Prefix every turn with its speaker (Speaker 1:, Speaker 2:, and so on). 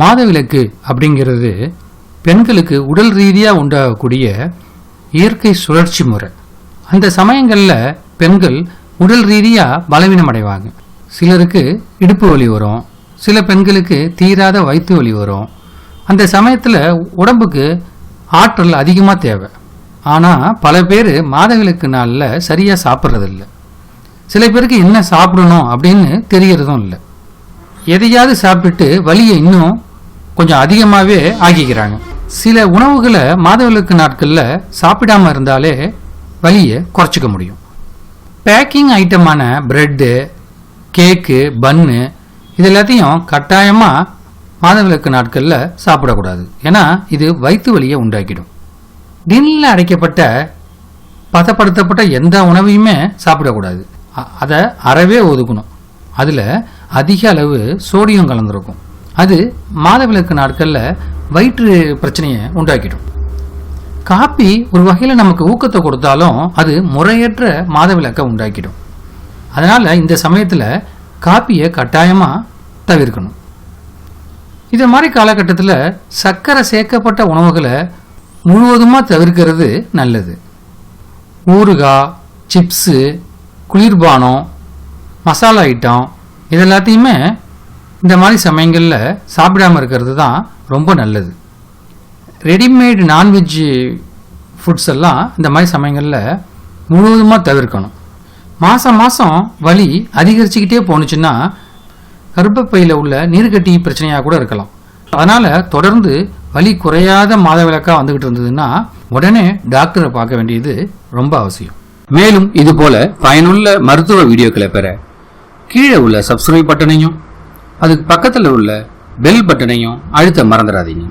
Speaker 1: மாதவிலக்கு அப்படிங்கிறது பெண்களுக்கு உடல் ரீதியாக உண்டாகக்கூடிய இயற்கை சுழற்சி முறை. அந்த சமயங்களில் பெண்கள் உடல் ரீதியாக பலவீனம் அடைவாங்க. சிலருக்கு இடுப்பு வலி வரும். சில பெண்களுக்கு தீராத வயிற்று வலி வரும். அந்த சமயத்தில் உடம்புக்கு ஆற்றல் அதிகமாக தேவை. ஆனால் பல பேர் மாதவிலக்கு நாளில் சரியாக சாப்பிட்றதில்ல. சில பேருக்கு என்ன சாப்பிடணும் அப்படின்னு தெரியறதும் இல்லை. எதையாவது சாப்பிட்டுட்டு வலியை இன்னும் கொஞ்சம் அதிகமாகவே ஆக்கிக்கிறாங்க சில உணவுகளை மாதவிலக்கு நாட்களில் சாப்பிடாமல் இருந்தாலே வலியை குறைச்சிக்க முடியும். பேக்கிங் ஐட்டமான பிரெட்டு கேக்கு பன்னு இது எல்லாத்தையும் கட்டாயமாக மாதவிலக்கு நாட்களில் சாப்பிடக்கூடாது. ஏன்னா இது வயிற்று வலியை உண்டாக்கிடும். டின்னில் அடைக்கப்பட்ட பதப்படுத்தப்பட்ட எந்த உணவையுமே சாப்பிடக்கூடாது. அ- அதை அறவே ஒதுக்கணும். அதில் அதிக அளவு சோடியம் கலந்துருக்கும். அது மாதவிலக்கு நாட்களில் வயிற்று பிரச்சனையை உண்டாக்கிடும். காப்பி ஒரு வகையில் நமக்கு ஊக்கத்தை கொடுத்தாலும் அது முறையற்ற மாதவிலக்கை உண்டாக்கிடும். அதனால் இந்த சமயத்தில் காப்பியை கட்டாயமாக தவிர்க்கணும். இது மாதிரி காலகட்டத்தில் சர்க்கரை சேர்க்கப்பட்ட உணவுகளை முழுவதுமாக தவிர்க்கிறது நல்லது. ஊறுகாய் சிப்ஸு குளிர்பானம் மசாலா ஐட்டம் இது எல்லாத்தையுமே இந்த மாதிரி சமயங்களில் சாப்பிடாம இருக்கிறது தான் ரொம்ப நல்லது. ரெடிமேடு நான்வெஜ் ஃபுட்ஸ் எல்லாம் இந்த மாதிரி சமயங்களில் முழுவதுமாக தவிர்க்கணும். மாதம் மாதம் வலி அதிகரிச்சுக்கிட்டே போணுச்சுன்னா கர்ப்பப்பையில் உள்ள நீர்க்கட்டி பிரச்சனையாக கூட இருக்கலாம். அதனால் தொடர்ந்து வலி குறையாத மாதவிலக்காக வந்துக்கிட்டு இருந்ததுன்னா உடனே டாக்டரை பார்க்க வேண்டியது ரொம்ப அவசியம். மேலும் இதுபோல பயனுள்ள மருத்துவ வீடியோக்களை பெற கீழே உள்ள சப்ஸ்கிரைப் பட்டனையும் அதுக்கு பக்கத்தில் உள்ள பெல் பட்டனையும் அழுத்த மறந்துடாதீங்க